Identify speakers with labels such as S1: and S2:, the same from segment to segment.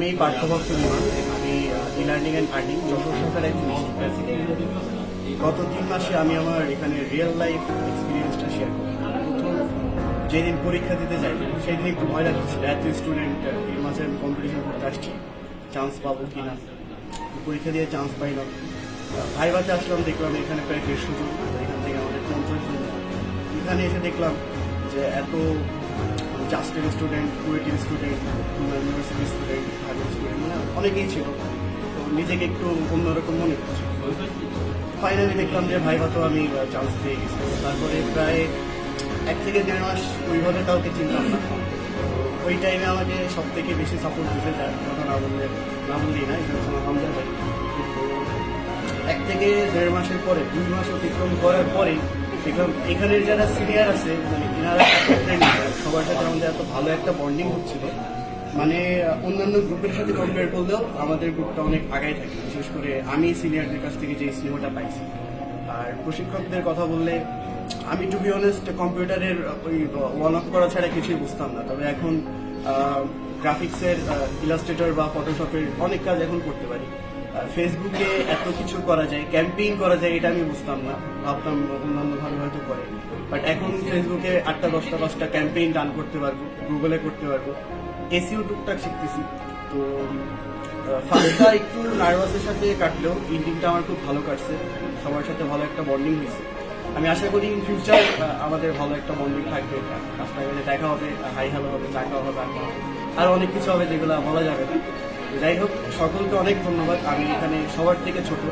S1: আমি পার্থভক্ত বিমান আমি e learning and earning Jessore শাখার একজন গত তিন মাসে আমি আমার এখানে রিয়েল লাইফ এক্সপিরিয়েন্সটা শেয়ার করি যেদিন পরীক্ষা দিতে যাই সেই দিন একটু ভয় লাগছিল এত স্টুডেন্ট এই মাসে আমি কম্পিটিশন করতে আসছি চান্স পাবো কি না পরীক্ষা দিয়ে চান্স পাইলাম। ভাইবাতে আসলাম, দেখলাম এখানে প্রায় দেড়শো জন, এখান থেকে আমাদের পঞ্চাশ জন। এখানে এসে দেখলাম যে এত জাস্টের স্টুডেন্ট কুয়েটির স্টুডেন্ট ইউনিভার্সিটির স্টুডেন্ট অনেকেই ছিল। তো নিজেকে একটু অন্যরকম মনে করছি। ফাইনালি দেখলাম যে ভাইবা তো আমি চান্স পেয়ে গেছি। তারপরে প্রায় এক থেকে দেড় মাস ওইভাবে কাউকে চিনতাম না। ওই টাইমে আমাকে সব থেকে বেশি সাপোর্ট দিতে চায় কথা না বললে না এটা হচ্ছে আমার ভাই এক থেকে দেড় মাসের পরে, দুই মাস অতিক্রম করার পরে দেখলাম এখানের যারা সিনিয়র আছে মানে এনারা সবার সাথে আমাদের এত ভালো একটা বন্ডিং হচ্ছিল। মানে অন্যান্য গ্রুপের সাথে কম্পেয়ার করলেও আমাদের গ্রুপটা অনেক আগায় থাকে। বিশেষ করে আমি সিনিয়রদের কাছ থেকে যে স্নেহটা পাইছি। আর প্রশিক্ষকদের কথা বললে, আমি টু বি অনেস্ট কম্পিউটারের ওই ওয়ান আপ করা ছাড়া কিছুই বুঝতাম না। তবে এখন গ্রাফিক্সের ইলাস্ট্রেটর বা ফটোশপের অনেক কাজ এখন করতে পারি। ফেসবুকে এত কিছু করা যায় ক্যাম্পেইন করা যায়, এটা আমি বুঝতাম না। ভাবতাম অন্যান্য ভাবে হয়তো করে। বাট এখন ফেসবুকে আটটা, দশটা দশটা ক্যাম্পেইন রান করতে পারব গুগলে করতে পারব। এসিও টুকটাক শিখতেছি। তো ফার্স্টটা একটু নার্ভাসের সাথে কাটলেও ইন্ডিংটা আমার খুব ভালো কাটছে। সবার সাথে ভালো একটা বন্ডিং হয়েছে। আমি আশা করি ইন ফিউচার আমাদের ভালো একটা বন্ডিং থাকবে। রাস্তাঘাটে দেখা হবে হাই হ্যালো হবে চা হবে। আর অনেক কিছু হবে যেগুলো বলা যাবে না। যাই হোক, সকলকে অনেক ধন্যবাদ। আমি এখানে সবার থেকে ছোট।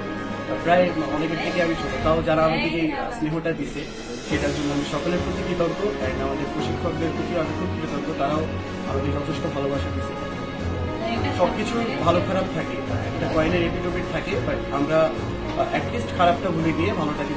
S1: প্রায় অনেকের থেকে আমি ছোট। তাও যারা আমাকে যে স্নেহটা দিছে, সেটার জন্য আমি সকলের প্রতি কৃতজ্ঞ অ্যান্ড আমাদের প্রশিক্ষকদের প্রতি আমি খুব কৃতজ্ঞ। তারাও আমাদের যথেষ্ট ভালোবাসা দিছে। সবকিছু ভালো খারাপ থাকে। একটা কয়েনের এপিটোপিট থাকে বাট আমরা অ্যাটলিস্ট খারাপটা ভুলে গিয়ে ভালোটাকে